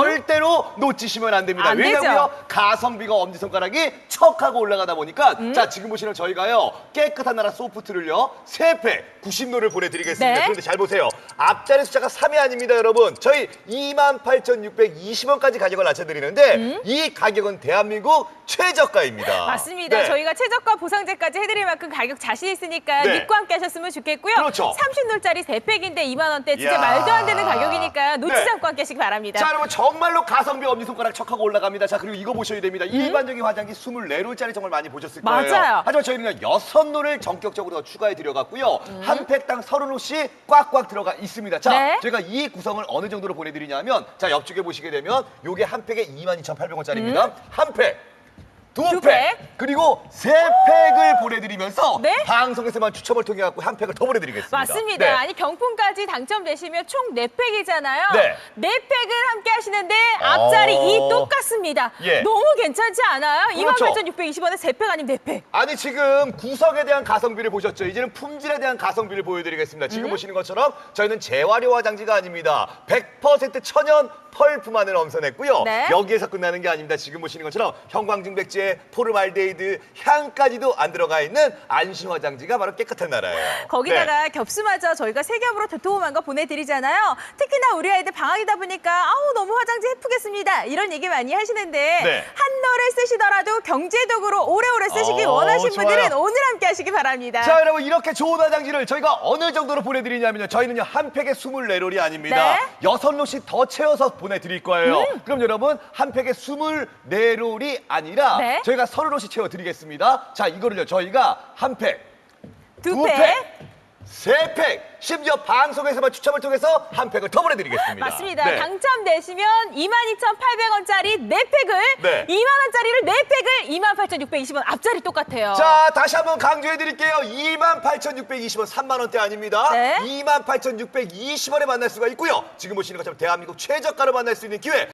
절대로 놓치시면 안 됩니다. 안 왜냐고요? 되죠. 가성비가 엄지손가락이 척하고 올라가다 보니까 음? 자 지금 보시는 저희가요 깨끗한 나라 소프트를요 세팩 90노를 보내드리겠습니다. 네. 그런데 잘 보세요. 앞자리 숫자가 3이 아닙니다, 여러분. 저희 28,620원까지 가격을 낮춰드리는데 이 가격은 대한민국 최저가입니다. 음? 맞습니다. 네. 저희가 최저가 보상제까지 해드릴 만큼 가격 자신 있으니까 네. 믿고 함께 하셨으면 좋겠고요. 그렇죠. 30놀짜리 3팩인데 2만 원대 진짜 이야. 말도 안 되는 가격이니까 놓치지 네. 않고 함께 하시기 바랍니다. 자, 여러분 정말로 가성비 엄지 손가락 척하고 올라갑니다. 자, 그리고 이거 보셔야 됩니다. 일반적인 화장기 24롤짜리 정말 많이 보셨을 거예요. 음? 맞아요. 하지만 저희는 여섯 롤을 전격적으로 더 추가해 드려갔고요. 음. 한 팩당 서른 롤씩 꽉꽉 들어가 있습니다. 자, 네. 저희가 이 구성을 어느 정도로 보내드리냐면 자, 옆쪽에 보시게 되면 요게 한 팩에 22,800원짜리입니다. 한 팩. 두 음. 두 팩, 팩. 그리고 세 팩을 보내드리면서 네. 방송에서만 추첨을 통해 갖고 한 팩을 더 보내드리겠습니다. 맞습니다. 네. 아니 경품까지 당첨되시면 총 4팩이잖아요. 네. 4팩을 함께 하시는데 앞자리 어. 이 똑같습니다. 예. 너무 괜찮지 않아요? 그렇죠. 28,620원에 3팩 아니면 4팩. 아니 지금 구성에 대한 가성비를 보셨죠? 이제는 품질에 대한 가성비를 보여드리겠습니다. 음. 지금 보시는 것처럼 저희는 재활용 화 장지가 아닙니다. 100% 천연 펄프만을 엄선했고요. 네. 여기에서 끝나는 게 아닙니다. 지금 보시는 것처럼 형광증백제, 포르말데이드, 향까지도 안 들어가 있는 안심 화장지가 바로 깨끗한 나라예요. 거기다가 네. 겹수마저 저희가 세 겹으로 도톰한 거 보내드리잖아요. 특히나 우리 아이들 방학이다 보니까 아우 너무 화장지 예쁘겠습니다. 이런 얘기 많이 하시는데 네. 한 너를 쓰시더라도 경제적으로 오래오래 쓰시기 어, 원하신 좋아요. 분들은 오늘 함께 하시기 바랍니다. 자 여러분 이렇게 좋은 화장지를 저희가 어느 정도로 보내드리냐면요 저희는요 한 팩에 24롤이 아닙니다 네. 여섯 롤씩 더 채워서 보내드릴 거예요 그럼 여러분 한 팩에 24롤이 아니라 네. 저희가 30롤씩 채워드리겠습니다 자 이거를요 저희가 한 팩, 두두 팩. 팩, 세 팩, 심지어 방송에서만 추첨을 통해서 한 팩을 더 보내드리겠습니다 맞습니다. 네. 당첨되시면 22,800원짜리 네팩을 네. 2만 원짜리를 네팩을 28,620원 앞자리 똑같아요. 자, 다시 한번 강조해 드릴게요. 28,620원, 3만 원대 아닙니다. 네. 28,620원에 만날 수가 있고요. 지금 보시는 것처럼 대한민국 최저가로 만날 수 있는 기회